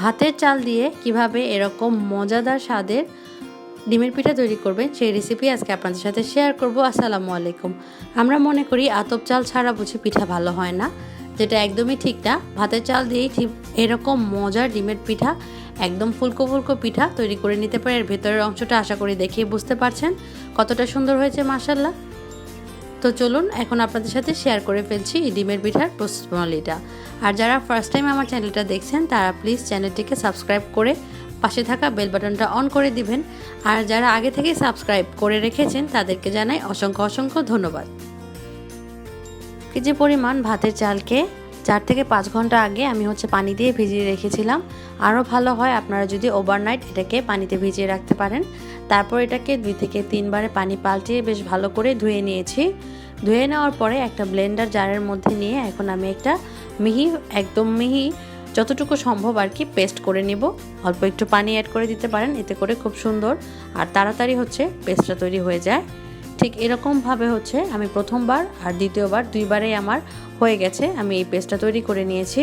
ভাতের চাল দিয়ে কীভাবে এরকম মজাদার স্বাদের ডিমের পিঠা তৈরি করবেন সেই রেসিপি আজকে আপনাদের সাথে শেয়ার করব। আসসালামু আলাইকুম। আমরা মনে করি আতপ চাল ছাড়া বুঝি পিঠা ভালো হয় না, যেটা একদমই ঠিক না। ভাতের চাল দিয়েই ঠিক এরকম মজার ডিমের পিঠা, একদম ফুলকো ফুলকো পিঠা তৈরি করে নিতে পারে এর ভেতরের অংশটা আশা করি দেখেই বুঝতে পারছেন কতটা সুন্দর হয়েছে মাসাল্লাহ তো চলুন, এখন আপনাদের সাথে শেয়ার করে ফেলছি এই ডিমের পিঠার প্রস্তুত আর যারা ফার্স্ট টাইম আমার চ্যানেলটা দেখছেন, তারা প্লিজ চ্যানেলটিকে সাবস্ক্রাইব করে পাশে থাকা বেল বাটনটা অন করে দিবেন। আর যারা আগে থেকে সাবস্ক্রাইব করে রেখেছেন, তাদেরকে জানাই অসংখ্য অসংখ্য ধন্যবাদ। যে পরিমাণ ভাতের চালকে চার থেকে পাঁচ ঘণ্টা আগে আমি হচ্ছে পানি দিয়ে ভিজিয়ে রেখেছিলাম। আরও ভালো হয় আপনারা যদি ওভারনাইট এটাকে পানিতে ভিজিয়ে রাখতে পারেন। তারপর এটাকে দুই থেকে তিনবারে পানি পাল্টিয়ে বেশ ভালো করে ধুয়ে নিয়েছি। ধুয়ে নেওয়ার পরে একটা ব্লেন্ডার জারের মধ্যে নিয়ে এখন আমি একটা মিহি, একদম মিহি, যতটুকু সম্ভব আর কি পেস্ট করে নিব। অল্প একটু পানি অ্যাড করে দিতে পারেন, এতে করে খুব সুন্দর আর তাড়াতাড়ি হচ্ছে পেস্টটা তৈরি হয়ে যায়। ঠিক এরকমভাবে হচ্ছে আমি প্রথমবার আর দ্বিতীয়বার, দুইবারেই আমার হয়ে গেছে। আমি এই পেস্টটা তৈরি করে নিয়েছি।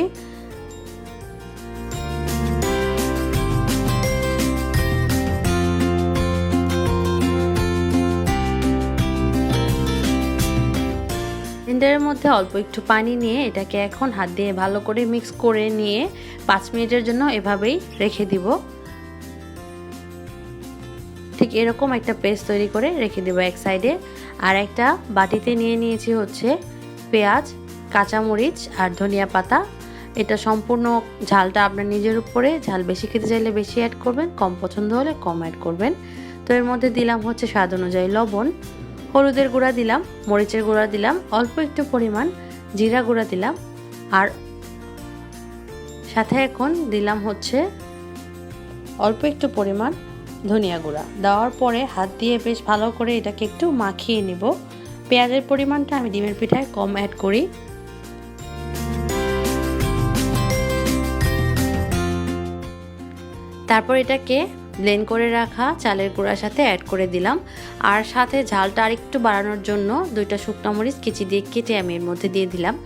ব্লেন্ডারের মধ্যে অল্প একটু পানি নিয়ে এটাকে এখন হাত দিয়ে ভালো করে মিক্স করে নিয়ে পাঁচ মিনিটের জন্য এভাবেই রেখে দিব। এরকম একটা পেস্ট তৈরি করে রেখে দেবো এক সাইডে। আর একটা বাটিতে নিয়ে নিয়েছি হচ্ছে পেঁয়াজ, কাঁচামরিচ আর ধনিয়া পাতা। এটা সম্পূর্ণ ঝালটা আপনার নিজের উপরে, ঝাল বেশি খেতে চাইলে বেশি অ্যাড করবেন, কম পছন্দ হলে কম অ্যাড করবেন। তো এর মধ্যে দিলাম হচ্ছে স্বাদ অনুযায়ী লবণ, হলুদের গুঁড়া দিলাম, মরিচের গুঁড়া দিলাম, অল্প একটু পরিমাণ জিরা গুঁড়া দিলাম। আর সাথে এখন দিলাম হচ্ছে অল্প একটু পরিমাণ ধনিয়া গুঁড়া। দেওয়ার পরে হাত দিয়ে বেশ ভালো করে এটাকে একটু মাখিয়ে নিব। পেঁয়াজের পরিমাণটা আমি ডিমের পিঠায় কম অ্যাড করি। তারপর এটাকে ব্লেন্ড করে রাখা চালের গুঁড়ার সাথে অ্যাড করে দিলাম। আর সাথে ঝালটা আরেকটু বাড়ানোর জন্য দুইটা শুকনো মরিচ কেচি দিয়ে কেটে আমি এর মধ্যে দিয়ে দিলাম।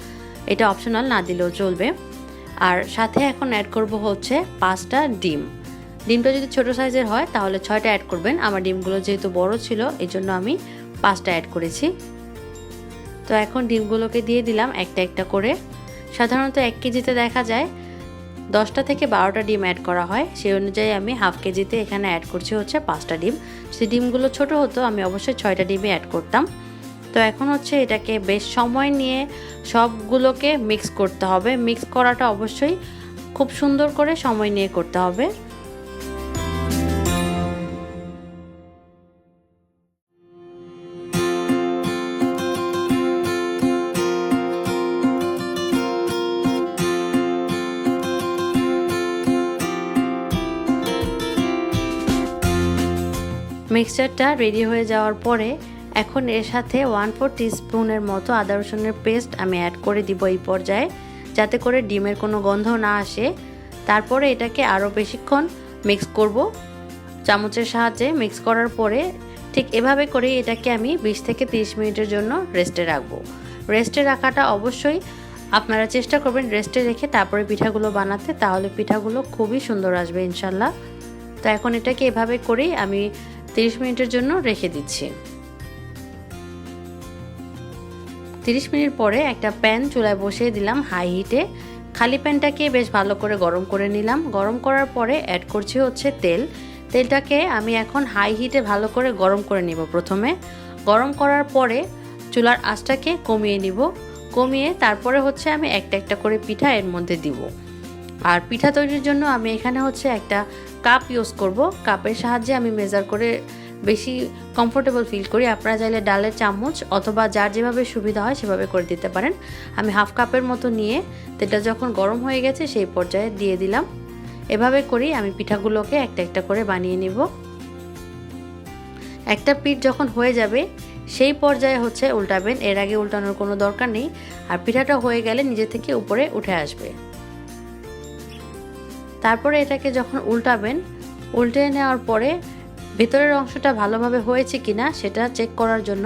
এটা অপশনাল না দিলেও চলবে। আর সাথে এখন অ্যাড করব হচ্ছে পাঁচটা ডিম। ডিমটা যদি ছোট সাইজের হয়, তাহলে ছয়টা অ্যাড করবেন। আমার ডিমগুলো যেহেতু বড় ছিল এই জন্য আমি পাঁচটা অ্যাড করেছি। তো এখন ডিমগুলোকে দিয়ে দিলাম একটা একটা করে। সাধারণত এক কেজিতে দেখা যায় দশটা থেকে বারোটা ডিম অ্যাড করা হয়। সেই অনুযায়ী আমি হাফ কেজিতে এখানে অ্যাড করছি হচ্ছে পাঁচটা ডিম। সেই ডিমগুলো ছোট হতো, আমি অবশ্যই ছয়টা ডিমে অ্যাড করতাম। তো এখন হচ্ছে এটাকে বেশ সময় নিয়ে সবগুলোকে মিক্স করতে হবে। মিক্স করাটা অবশ্যই খুব সুন্দর করে সময় নিয়ে করতে হবে। মিক্সচারটা রেডি হয়ে যাওয়ার পরে এখন এর সাথে ওয়ান ফোর টিস্পুনের মতো আদা রসুনের পেস্ট আমি অ্যাড করে দিব এই পর্যায়ে, যাতে করে ডিমের কোনো গন্ধ না আসে। তারপরে এটাকে আরও বেশিক্ষণ মিক্স করব। চামচের সাহায্যে মিক্স করার পরে ঠিক এভাবে করে এটাকে আমি বিশ থেকে তিরিশ মিনিটের জন্য রেস্টে রাখব। রেস্টে রাখাটা অবশ্যই আপনারা চেষ্টা করবেন রেস্টে রেখে তারপরে পিঠাগুলো বানাতে, তাহলে পিঠাগুলো খুবই সুন্দর আসবে ইনশাল্লাহ। তো এখন এটাকে এভাবে করেই আমি তিরিশ মিনিটের জন্য রেখে দিচ্ছি। তিরিশ মিনিট পরে একটা প্যান চুলায় বসিয়ে দিলাম হাই হিটে। খালি প্যানটাকে বেশ ভালো করে গরম করে নিলাম। গরম করার পরে অ্যাড করছি হচ্ছে তেল। তেলটাকে আমি এখন হাই হিটে ভালো করে গরম করে নিব প্রথমে। গরম করার পরে চুলার আঁচটাকে কমিয়ে নিব। কমিয়ে তারপরে হচ্ছে আমি একটা একটা করে পিঠা এর মধ্যে দিব। আর পিঠা তৈরির জন্য আমি এখানে হচ্ছে একটা কাপ ইউজ করব। কাপের সাহায্যে আমি মেজার করে বেশি কমফোর্টেবল ফিল করি। আপনারা চাইলে ডালের চামচ অথবা যার যেভাবে সুবিধা হয় সেভাবে করে দিতে পারেন। আমি হাফ কাপের মতো নিয়ে তেলটা যখন গরম হয়ে গেছে সেই পর্যায়ে দিয়ে দিলাম। এভাবে করেই আমি পিঠাগুলোকে একটা একটা করে বানিয়ে নিব। একটা পিঠ যখন হয়ে যাবে সেই পর্যায়ে হচ্ছে উল্টাবেন। এর আগে উল্টানোর কোনো দরকার নেই। আর পিঠাটা হয়ে গেলে নিজে থেকে উপরে উঠে আসবে। তারপরে এটাকে যখন উল্টাবেন, উল্টে নেওয়ার পরে ভেতরের অংশটা ভালোভাবে হয়েছে কিনা সেটা চেক করার জন্য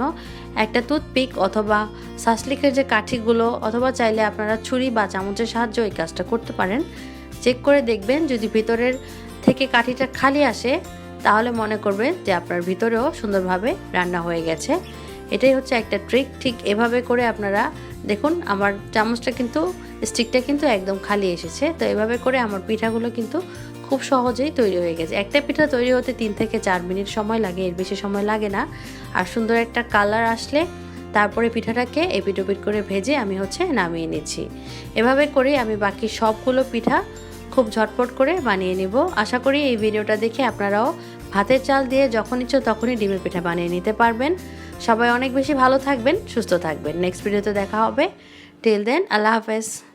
একটা টুথপিক অথবা সাসলিকের যে কাঠিগুলো অথবা চাইলে আপনারা ছুরি বা চামচের সাহায্যে এই কাজটা করতে পারেন। চেক করে দেখবেন যদি ভিতরের থেকে কাঠিটা খালি আসে, তাহলে মনে করবেন যে আপনার ভিতরেও সুন্দরভাবে রান্না হয়ে গেছে। এটাই হচ্ছে একটা ট্রিক ঠিক এভাবে করে আপনারা দেখুন, আমার চামচটা কিন্তু স্টিকটা কিন্তু একদম খালি এসেছে। তো এভাবে করে আমার পিঠাগুলো কিন্তু খুব সহজেই তৈরি হয়ে গেছে। একটা পিঠা তৈরি হতে তিন থেকে চার মিনিট সময় লাগে, এর বেশি সময় লাগে না। আর সুন্দর একটা কালার আসলে তারপরে পিঠাটাকে এপিট ওপিট করে ভেজে আমি হচ্ছে নামিয়ে নিচ্ছি। এভাবে করে আমি বাকি সবগুলো পিঠা খুব ঝটপট করে বানিয়ে নিব। আশা করি এই ভিডিওটা দেখে আপনারাও ভাতের চাল দিয়ে যখন ইচ্ছে তখনই ডিমের পিঠা বানিয়ে নিতে পারবেন। সবাই অনেক বেশি ভালো থাকবেন, সুস্থ থাকবেন। নেক্সট ভিডিওতে দেখা হবে। টিল দেন আল্লাহ হাফেজ।